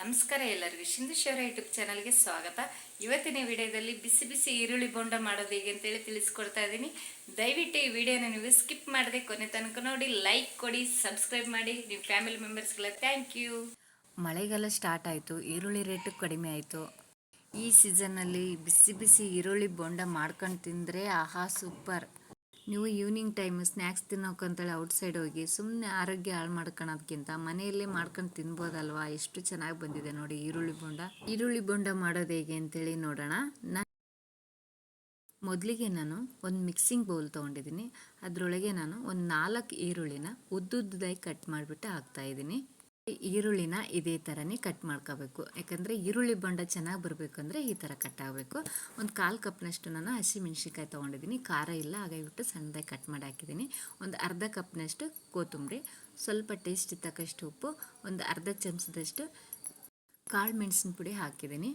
ನಮಸ್ಕಾರ ಎಲ್ಲರಿಗೂ. ಶಿಂದುಶ್ವರ ಯೂಟ್ಯೂಬ್ ಚಾನಲ್ಗೆ ಸ್ವಾಗತ. ಇವತ್ತಿನ ವಿಡಿಯೋದಲ್ಲಿ ಬಿಸಿ ಬಿಸಿ ಈರುಳ್ಳಿ ಬೋಂಡ ಮಾಡೋದು ಹೇಗೆ ಅಂತೇಳಿ ತಿಳಿಸ್ಕೊಡ್ತಾ ಇದ್ದೀನಿ. ದಯವಿಟ್ಟು ಈ ವಿಡಿಯೋನ ನೀವು ಸ್ಕಿಪ್ ಮಾಡದೆ ಕೊನೆ ತನಕ ನೋಡಿ, ಲೈಕ್ ಕೊಡಿ, ಸಬ್ಸ್ಕ್ರೈಬ್ ಮಾಡಿ, ನಿಮ್ಮ ಫ್ಯಾಮಿಲಿ ಮೆಂಬರ್ಸ್ಗೆಲ್ಲ ಥ್ಯಾಂಕ್ ಯು. ಮಳೆಗಾಲ ಸ್ಟಾರ್ಟ್ ಆಯಿತು, ಈರುಳ್ಳಿ ರೇಟು ಕಡಿಮೆ ಆಯಿತು. ಈ ಸೀಸನ್ನಲ್ಲಿ ಬಿಸಿ ಬಿಸಿ ಈರುಳ್ಳಿ ಬೋಂಡ ಮಾಡ್ಕೊಂಡು ತಿಂದರೆ ಆಹಾ ಸೂಪರ್. ನೀವು ಈವ್ನಿಂಗ್ ಟೈಮ್ ಸ್ನ್ಯಾಕ್ಸ್ ತಿನ್ನೋಕಂತೇಳಿ ಔಟ್ಸೈಡ್ ಹೋಗಿ ಸುಮ್ಮನೆ ಆರೋಗ್ಯ ಹಾಳು ಮಾಡ್ಕೊಳೋದ್ಕಿಂತ ಮನೆಯಲ್ಲೇ ಮಾಡ್ಕೊಂಡು ತಿನ್ಬೋದಲ್ವಾ? ಎಷ್ಟು ಚೆನ್ನಾಗಿ ಬಂದಿದೆ ನೋಡಿ ಈರುಳ್ಳಿ ಬೋಂಡ. ಈರುಳ್ಳಿ ಬೋಂಡ ಮಾಡೋದು ಹೇಗೆ ಅಂತೇಳಿ ನೋಡೋಣ. ನಾನು ಮೊದಲಿಗೆ ನಾನು ಒಂದು ಮಿಕ್ಸಿಂಗ್ ಬೌಲ್ ತೊಗೊಂಡಿದ್ದೀನಿ. ಅದರೊಳಗೆ ನಾನು ಒಂದು ನಾಲ್ಕು ಈರುಳ್ಳಿನ ಉದ್ದುದ್ದಾಗಿ ಕಟ್ ಮಾಡಿಬಿಟ್ಟು ಹಾಕ್ತಾಯಿದ್ದೀನಿ ಈರುಳ್ಳಿನ ಇದೇ ಥರನೇ ಕಟ್ ಮಾಡ್ಕೋಬೇಕು. ಯಾಕಂದರೆ ಈರುಳ್ಳಿ ಬೊಂಡ ಚೆನ್ನಾಗಿ ಬರಬೇಕು ಅಂದರೆ ಈ ಥರ ಕಟ್ ಆಗಬೇಕು. ಒಂದು ಕಾಲು ಕಪ್ನಷ್ಟು ನಾನು ಹಸಿಮೆಣ್ಸಿನ್ಕಾಯಿ ತೊಗೊಂಡಿದ್ದೀನಿ. ಖಾರ ಇಲ್ಲ ಹಾಗಾಗಿಬಿಟ್ಟು ಸಣ್ಣದಾಗಿ ಕಟ್ ಮಾಡಿ ಹಾಕಿದ್ದೀನಿ. ಒಂದು ಅರ್ಧ ಕಪ್ನಷ್ಟು ಕೊತ್ತಂಬರಿ, ಸ್ವಲ್ಪ ಟೇಸ್ಟ್ ತಕ್ಕಷ್ಟು ಉಪ್ಪು, ಒಂದು ಅರ್ಧ ಚಮಚದಷ್ಟು ಕಾಳು ಮೆಣಸಿನ ಪುಡಿ ಹಾಕಿದ್ದೀನಿ.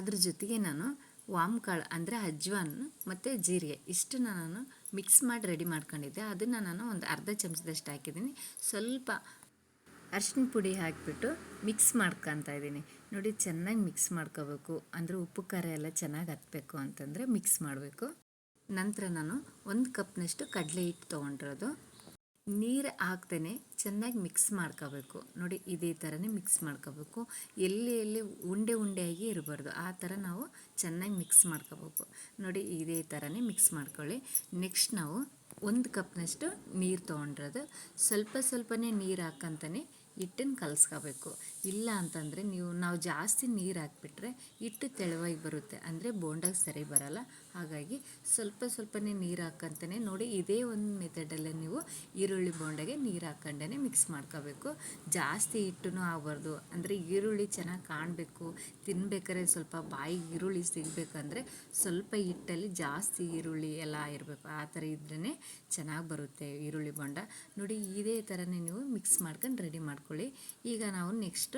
ಅದ್ರ ಜೊತೆಗೆ ನಾನು ವಾಮ್ ಕಾಳು ಅಂದರೆ ಅಜ್ವಾನ್ ಮತ್ತು ಜೀರಿಗೆ ಇಷ್ಟನ್ನ ನಾನು ಮಿಕ್ಸ್ ಮಾಡಿ ರೆಡಿ ಮಾಡ್ಕೊಂಡಿದ್ದೆ. ಅದನ್ನು ನಾನು ಒಂದು ಅರ್ಧ ಚಮಚದಷ್ಟು ಹಾಕಿದ್ದೀನಿ. ಸ್ವಲ್ಪ ಅರ್ಶಿನ ಪುಡಿ ಹಾಕಿಬಿಟ್ಟು ಮಿಕ್ಸ್ ಮಾಡ್ಕೊತಾ ಇದ್ದೀನಿ. ನೋಡಿ, ಚೆನ್ನಾಗಿ ಮಿಕ್ಸ್ ಮಾಡ್ಕೋಬೇಕು. ಅಂದರೆ ಉಪ್ಪು, ಖಾರ ಎಲ್ಲ ಚೆನ್ನಾಗಿ ಹತ್ತಬೇಕು ಅಂತಂದರೆ ಮಿಕ್ಸ್ ಮಾಡಬೇಕು. ನಂತರ ನಾನು ಒಂದು ಕಪ್ನಷ್ಟು ಕಡಲೆ ಹಿಟ್ಟು ತೊಗೊಂಡಿರೋದು. ನೀರು ಹಾಕ್ತೇನೆ ಚೆನ್ನಾಗಿ ಮಿಕ್ಸ್ ಮಾಡ್ಕೋಬೇಕು. ನೋಡಿ, ಇದೇ ಥರನೇ ಮಿಕ್ಸ್ ಮಾಡ್ಕೋಬೇಕು. ಎಲ್ಲಿ ಎಲ್ಲಿ ಉಂಡೆ, ಉಂಡೆಯಾಗಿ ಇರಬಾರ್ದು, ಆ ಥರ ನಾವು ಚೆನ್ನಾಗಿ ಮಿಕ್ಸ್ ಮಾಡ್ಕೋಬೇಕು. ನೋಡಿ, ಇದೇ ಥರನೇ ಮಿಕ್ಸ್ ಮಾಡ್ಕೊಳ್ಳಿ. ನೆಕ್ಸ್ಟ್ ನಾವು ಒಂದು ಕಪ್ನಷ್ಟು ನೀರು ತೊಗೊಂಡಿರೋದು. ಸ್ವಲ್ಪ ಸ್ವಲ್ಪನೇ ನೀರು ಹಾಕಂತಾನೆ ಹಿಟ್ಟನ್ನು ಕಲಸ್ಕೋಬೇಕು. ಇಲ್ಲ ಅಂತಂದರೆ ನೀವು ನಾವು ಜಾಸ್ತಿ ನೀರು ಹಾಕ್ಬಿಟ್ರೆ ಹಿಟ್ಟು ತೆಳುವಾಗಿ ಬರುತ್ತೆ. ಅಂದರೆ ಬೋಂಡಾಗಿ ಸರಿ ಬರಲ್ಲ. ಹಾಗಾಗಿ ಸ್ವಲ್ಪ ಸ್ವಲ್ಪನೇ ನೀರು ಹಾಕಂತಾನೆ ನೋಡಿ ಇದೇ ಒಂದು ಮೆಥಡಲ್ಲೇ ನೀವು ಈರುಳ್ಳಿ ಬೋಂಡಗೆ ನೀರು ಹಾಕೊಂಡೇ ಮಿಕ್ಸ್ ಮಾಡ್ಕೋಬೇಕು. ಜಾಸ್ತಿ ಹಿಟ್ಟು ಆಗಬಾರ್ದು. ಅಂದರೆ ಈರುಳ್ಳಿ ಚೆನ್ನಾಗಿ ಕಾಣಬೇಕು. ತಿನ್ಬೇಕಾದ್ರೆ ಸ್ವಲ್ಪ ಬಾಯಿ ಈರುಳ್ಳಿ ಸಿಗಬೇಕಂದ್ರೆ ಸ್ವಲ್ಪ ಹಿಟ್ಟಲ್ಲಿ ಜಾಸ್ತಿ ಈರುಳ್ಳಿ ಎಲ್ಲ ಇರಬೇಕು ಆ ಥರ ಇದ್ರೇ ಚೆನ್ನಾಗಿ ಬರುತ್ತೆ ಈರುಳ್ಳಿ ಬೋಂಡ. ನೋಡಿ ಇದೇ ಥರನೇ ನೀವು ಮಿಕ್ಸ್ ಮಾಡ್ಕೊಂಡು ರೆಡಿ ಮಾಡ್ಕೊಳ್ಳಿ. ಈಗ ನಾವು ನೆಕ್ಸ್ಟ್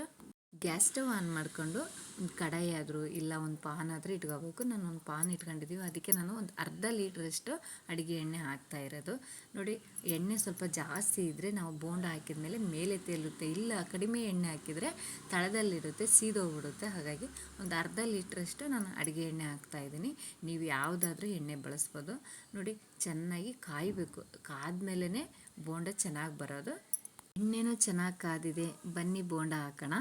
ಗ್ಯಾಸ್ ಸ್ಟವ್ ಆನ್ ಮಾಡಿಕೊಂಡು ಒಂದು ಕಡಾಯಿ ಆದರೂ ಇಲ್ಲ ಒಂದು ಪಾನ್ ಆದರೂ ಇಟ್ಕೋಬೇಕು. ನಾನು ಒಂದು ಪಾನ್ ಇಟ್ಕೊಂಡಿದ್ದೀವಿ. ಅದಕ್ಕೆ ನಾನು ಒಂದು ಅರ್ಧ ಲೀಟ್ರಷ್ಟು ಅಡುಗೆ ಎಣ್ಣೆ ಹಾಕ್ತಾ ಇರೋದು. ನೋಡಿ, ಎಣ್ಣೆ ಸ್ವಲ್ಪ ಜಾಸ್ತಿ ಇದ್ದರೆ ನಾವು ಬೋಂಡ ಹಾಕಿದ ಮೇಲೆ ಮೇಲೆ ತೇಲುತ್ತೆ. ಇಲ್ಲ, ಕಡಿಮೆ ಎಣ್ಣೆ ಹಾಕಿದರೆ ತಳದಲ್ಲಿರುತ್ತೆ, ಸೀದೋಗ್ಬಿಡುತ್ತೆ. ಹಾಗಾಗಿ ಒಂದು ಅರ್ಧ ಲೀಟ್ರಷ್ಟು ನಾನು ಅಡುಗೆ ಎಣ್ಣೆ ಹಾಕ್ತಾ ಇದ್ದೀನಿ. ನೀವು ಯಾವುದಾದ್ರೂ ಎಣ್ಣೆ ಬಳಸ್ಬೋದು. ನೋಡಿ, ಚೆನ್ನಾಗಿ ಕಾಯಬೇಕು. ಕಾದ್ಮೇಲೇ ಬೋಂಡ ಚೆನ್ನಾಗಿ ಬರೋದು. ಎಣ್ಣೆನೂ ಚೆನ್ನಾಗಿ ಕಾದಿದೆ. ಬನ್ನಿ ಬೋಂಡ ಹಾಕೋಣ.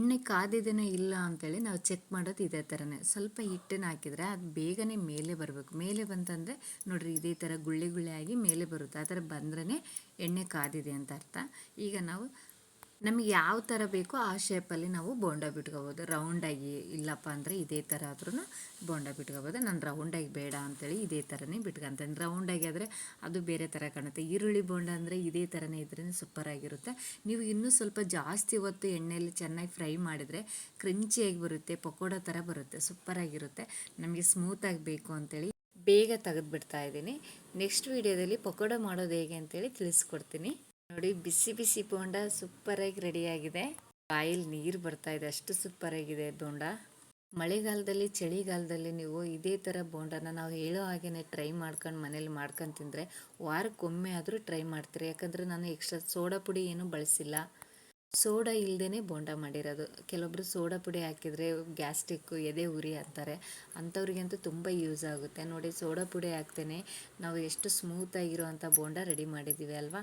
ಎಣ್ಣೆ ಕಾದಿದೇನೋ ಇಲ್ಲ ಅಂತೇಳಿ ನಾವು ಚೆಕ್ ಮಾಡೋದು ಇದೇ ಥರನೇ ಸ್ವಲ್ಪ ಹಿಟ್ಟನ್ನು ಹಾಕಿದರೆ ಅದು ಬೇಗನೆ ಮೇಲೆ ಬರಬೇಕು. ಮೇಲೆ ಬಂತಂದರೆ ನೋಡಿರಿ ಇದೇ ಥರ ಗುಳ್ಳೆ ಗುಳ್ಳೆ ಆಗಿ ಮೇಲೆ ಬರುತ್ತೆ. ಆ ಥರ ಬಂದ್ರೇ ಎಣ್ಣೆ ಕಾದಿದೆ ಅಂತ ಅರ್ಥ. ಈಗ ನಾವು ನಮಗೆ ಯಾವ ಥರ ಬೇಕೋ ಆ ಶೇಪಲ್ಲಿ ನಾವು ಬೋಂಡ ಬಿಟ್ಕೋಬೋದು. ರೌಂಡಾಗಿ ಇಲ್ಲಪ್ಪ ಅಂದರೆ ಇದೇ ಥರ ಆದ್ರೂ ಬೋಂಡ ಬಿಟ್ಕೋಬೋದು. ನಾನು ರೌಂಡಾಗಿ ಬೇಡ ಅಂತೇಳಿ ಇದೇ ಥರನೇ ಬಿಟ್ಕೊಂತೇನೆ ರೌಂಡಾಗಿ ಆದರೆ ಅದು ಬೇರೆ ಥರ ಕಾಣುತ್ತೆ. ಈರುಳ್ಳಿ ಬೋಂಡ ಅಂದರೆ ಇದೇ ಥರನೇ ಇದ್ರೇ ಸೂಪರಾಗಿರುತ್ತೆ ನೀವು ಇನ್ನೂ ಸ್ವಲ್ಪ ಜಾಸ್ತಿ ಹೊತ್ತು ಎಣ್ಣೆಯಲ್ಲಿ ಚೆನ್ನಾಗಿ ಫ್ರೈ ಮಾಡಿದರೆ ಕ್ರಂಚಿಯಾಗಿ ಬರುತ್ತೆ, ಪಕೋಡ ಥರ ಬರುತ್ತೆ ಸೂಪರಾಗಿರುತ್ತೆ ನಮಗೆ ಸ್ಮೂತಾಗಿ ಬೇಕು ಅಂತೇಳಿ ಬೇಗ ತೆಗೆದುಬಿಡ್ತಾ ಇದ್ದೀನಿ. ನೆಕ್ಸ್ಟ್ ವೀಡಿಯೋದಲ್ಲಿ ಪಕೋಡ ಮಾಡೋದು ಹೇಗೆ ಅಂತೇಳಿ ತಿಳಿಸ್ಕೊಡ್ತೀನಿ. ನೋಡಿ, ಬಿಸಿ ಬಿಸಿ ಬೋಂಡ ಸೂಪರಾಗಿ ರೆಡಿಯಾಗಿದೆ. ಬಾಯಲ್ಲಿ ನೀರು ಬರ್ತಾ ಇದೆ, ಅಷ್ಟು ಸೂಪರಾಗಿದೆ ಬೋಂಡ. ಮಳೆಗಾಲದಲ್ಲಿ, ಚಳಿಗಾಲದಲ್ಲಿ ನೀವು ಇದೇ ಥರ ಬೋಂಡನ ನಾವು ಹೇಳೋ ಹಾಗೆಯೇ ಟ್ರೈ ಮಾಡ್ಕೊಂಡು ಮನೇಲಿ ಮಾಡ್ಕೊಂಡು ತಿಂದರೆ ವಾರಕ್ಕೊಮ್ಮೆ ಆದರೂ ಟ್ರೈ ಮಾಡ್ತೀರಿ. ಯಾಕಂದರೆ ನಾನು ಎಕ್ಸ್ಟ್ರಾ ಸೋಡಾ ಪುಡಿ ಏನೂ ಬಳಸಿಲ್ಲ. ಸೋಡಾ ಇಲ್ಲದೇ ಬೋಂಡ ಮಾಡಿರೋದು. ಕೆಲವೊಬ್ಬರು ಸೋಡಾ ಪುಡಿ ಹಾಕಿದರೆ ಗ್ಯಾಸ್ಟಿಕ್ಕು, ಎದೆ ಉರಿ ಅಂತಾರೆ. ಅಂಥವ್ರಿಗಂತೂ ತುಂಬ ಯೂಸ್ ಆಗುತ್ತೆ. ನೋಡಿ, ಸೋಡಾ ಪುಡಿ ಹಾಕ್ತೇನೆ. ನಾವು ಎಷ್ಟು ಸ್ಮೂತಾಗಿರೋ ಅಂಥ ಬೋಂಡ ರೆಡಿ ಮಾಡಿದ್ದೀವಿ ಅಲ್ವಾ?